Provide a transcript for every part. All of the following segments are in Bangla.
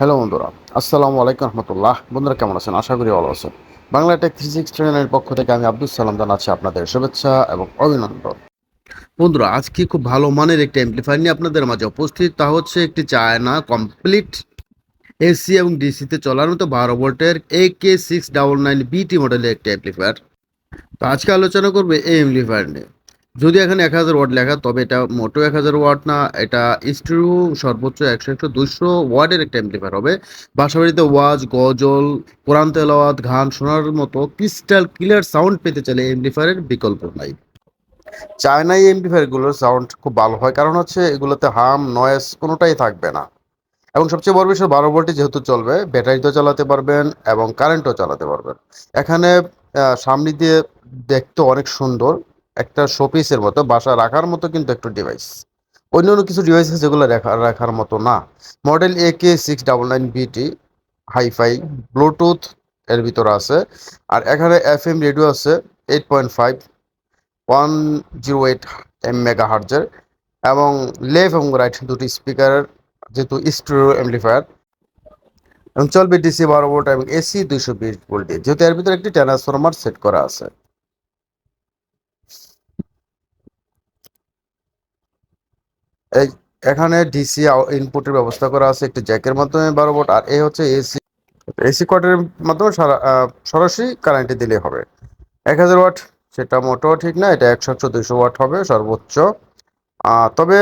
হ্যালো বন্ধুরা, আসসালামু আলাইকুম রহমতুল্লাহ। বন্ধুরা কেমন আছেন? আশা করি ভালো আছেন। বাংলা টেক থ্রি সিক্স চ্যানেলের পক্ষ থেকে আমি আব্দুল সালাম জানাচ্ছি আপনাদের শুভেচ্ছা এবং অভিনন্দন। বন্ধুরা, আজকে খুব ভালো মানের একটি অ্যাম্পলিফায়ার নিয়ে আপনাদের মাঝে উপস্থিত। তা হচ্ছে একটি চায়না কমপ্লিট এসি এবং ডিসিতে চলার মতো বারো ভোল্টের A K six double nine BT মডেলের একটি অ্যাম্পলিফায়ার তো আজকে আলোচনা করবে এই অ্যাম্পলিফায়ার নিয়ে। যদি এখানে এক হাজার ওয়াট লেখা, তবে এটা মোটো এক হাজার ওয়াট না। এটা স্টিরিও সর্বোচ্চ একশো একশো দুশো ওয়ার্ডের একটা অ্যাম্পলিফায়ার হবে। বাসাবাড়িতে ওয়াজ, গজল কোরআন তেলাওয়াত, গান শোনার মতো ক্রিস্টাল ক্লিয়ার সাউন্ড পেতে চাইলে এমপ্লিফায়ারের বিকল্প নাই। চায়না এই এমপ্লিফায়ারগুলোর সাউন্ড খুব ভালো হয়। কারণ হচ্ছে এগুলোতে হাম নয়েস কোনোটাই থাকবে না। এবং সবচেয়ে বড় বিষয়, বারো ভোল্টে যেহেতু চলবে ব্যাটারিতেও চালাতে পারবেন এবং কারেন্টও চালাতে পারবেন। এখানে সামনে দিয়ে দেখতে অনেক সুন্দর। একটা শোপিসের মতো বাসা রাখার মতো কিন্তু একটু ডিভাইস অন্য অন্য কিছু ডিভাইস আছে যেগুলো রাখা, রাখার মতো না। Model A K six double nine BT hifi Bluetooth এর ভিতরে আছে। আর এখানে এফ এম রেডিও আছে eight point five one zero eight M mega হার্জের এবং লেফট এবং রাইট দুটি স্পিকারের যেহেতু স্টুডিও অ্যাম্পলিফায়ার এবং চলবে ডিসি বারো ভোল্ট এবং এসি দুইশো বিশ ভোল্ট যেহেতু এর ভিতরে একটি ট্রান্সফরমার সেট করা আছে। এখানে ডিসি ইনপুটের ব্যবস্থা করা আছে, একটি জ্যাকের মাধ্যমে বারো ভোল্ট আর এই হচ্ছে এসি এসি কটের মাধ্যমে সারা- সরাসরি কারেন্টে দিলে হবে। এক হাজার ওয়াট সেটা মোটেও ঠিক না, এটা একশো একশো দুইশো ওয়াট হবে সর্বোচ্চ। তবে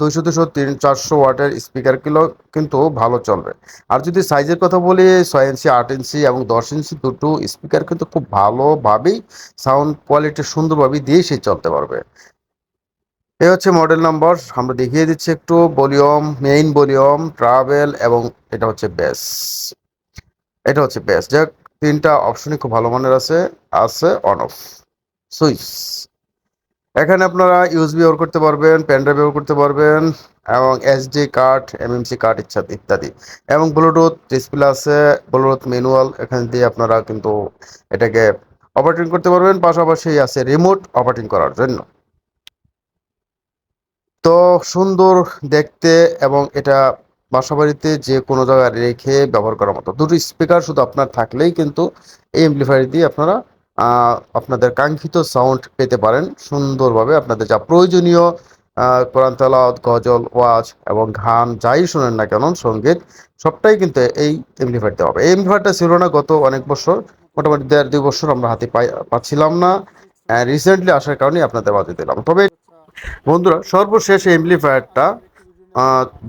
দুইশো দুশো তিন, চারশো ওয়াটের স্পিকার কিলো, কিন্তু ভালো চলবে। আর যদি সাইজের কথা বলি, ছয় ইঞ্চি, আট ইঞ্চি এবং দশ ইঞ্চি দুটো স্পিকার কিন্তু খুব ভালোভাবেই সাউন্ড কোয়ালিটি সুন্দরভাবেই দিয়ে সে চলতে পারবে। এই হচ্ছে মডেল নাম্বার আমরা দেখিয়ে দিচ্ছি একটু। ভলিউম মেইন ভলিউম ট্রাভেল এবং এটা হচ্ছে বেস এটা হচ্ছে বেস যাক, তিনটা অপশনই খুব ভালো মানের আছে আছে অন অফ সুইচ এখানে আপনারা ইউএসবি ব্যবহার করতে পারবেন পেন ড্রাইভ ব্যবহার করতে পারবেন এবং এসডি কার্ড এমএমসি কার্ড ইত্যাদি ইত্যাদি। এবং ব্লুটুথ ডিসপ্লে আছে ব্লুটুথ ম্যানুয়াল এখান দিয়ে আপনারা কিন্তু এটাকে অপারেটিং করতে পারবেন। পাশাপাশি আছে রিমোট অপারেটিং করার জন্য। তো সুন্দর দেখতে এবং এটা বাসাবাড়িতে যে কোনো জায়গায় রেখে ব্যবহার করার মতো। দুটো স্পিকার শুধু আপনার থাকলেই কিন্তু এই এমপ্লিফায়ার দিয়ে আপনারা আপনাদের কাঙ্ক্ষিত সাউন্ড পেতে পারেন সুন্দরভাবে। আপনাদের যা প্রয়োজনীয় কোরআন তেলাওয়াত, গজল, ওয়াজ এবং গান যাই শোনেন না কেন, সংগীত সবটাই কিন্তু এই এমপ্লিফায়ারতে হবে। এই এমপ্লিফায়ারটা ছিল না গত অনেক বছর, মোটামুটি দেড় দুই বছর আমরা হাতে পাই, পাচ্ছিলাম না। রিসেন্টলি আসার কারণে আপনাদের বাজে দিলাম। তবে বন্ধুরা সর্বশেষ এমপ্লিফায়ারটা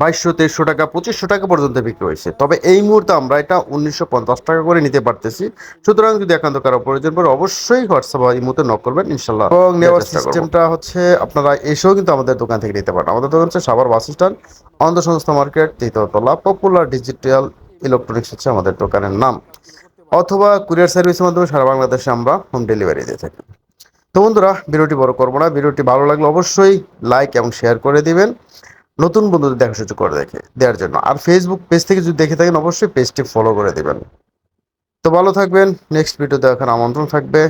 বাইশশো তেইশশো টাকা পঁচিশশো টাকা পর্যন্ত বিক্রি হয়েছে। তবে এই মুহূর্তে আমরা এটা উনিশশো পঞ্চাশ টাকা করে নিতে পারতেছি। সুতরাং যদি একান্ত কারও প্রয়োজন পড়ে অবশ্যই হোয়াটসঅ্যাপ এই মুহূর্তে নক করবেন ইনশাল্লাহ এবং নেওয়ার সিস্টেমটা হচ্ছে আপনারা এসেও কিন্তু আমাদের দোকান থেকে নিতে পারেন। আমাদের দোকান হচ্ছে সাভার বাস স্ট্যান্ড অন্ধ সংস্থা মার্কেট তৃতীয়তলা পপুলার ডিজিটাল ইলেকট্রনিক্স হচ্ছে আমাদের দোকানের নাম। অথবা কুরিয়ার সার্ভিসের মাধ্যমে সারা বাংলাদেশে আমরা হোম ডেলিভারি দিয়ে থাকি। তো বন্ধুরা, ভিডিওটি বড় করব না। ভিডিওটি ভালো লাগলে অবশ্যই লাইক এবং শেয়ার করে দিবেন। নতুন বন্ধুদের দেখা সুযোগ করে দেখে, দেওয়ার জন্য। আর ফেসবুক পেজ থেকে যদি দেখে থাকেন, অবশ্যই পেজটি ফলো করে দিবেন। তো ভালো থাকবেন। নেক্সট ভিডিও দেখার আমন্ত্রণ থাকবে।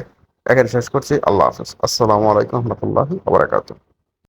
এখানে শেষ করছি। আল্লাহ হাফেজ। আসসালামু আলাইকুম রহমতুল্লাহি আবরাকাতুহ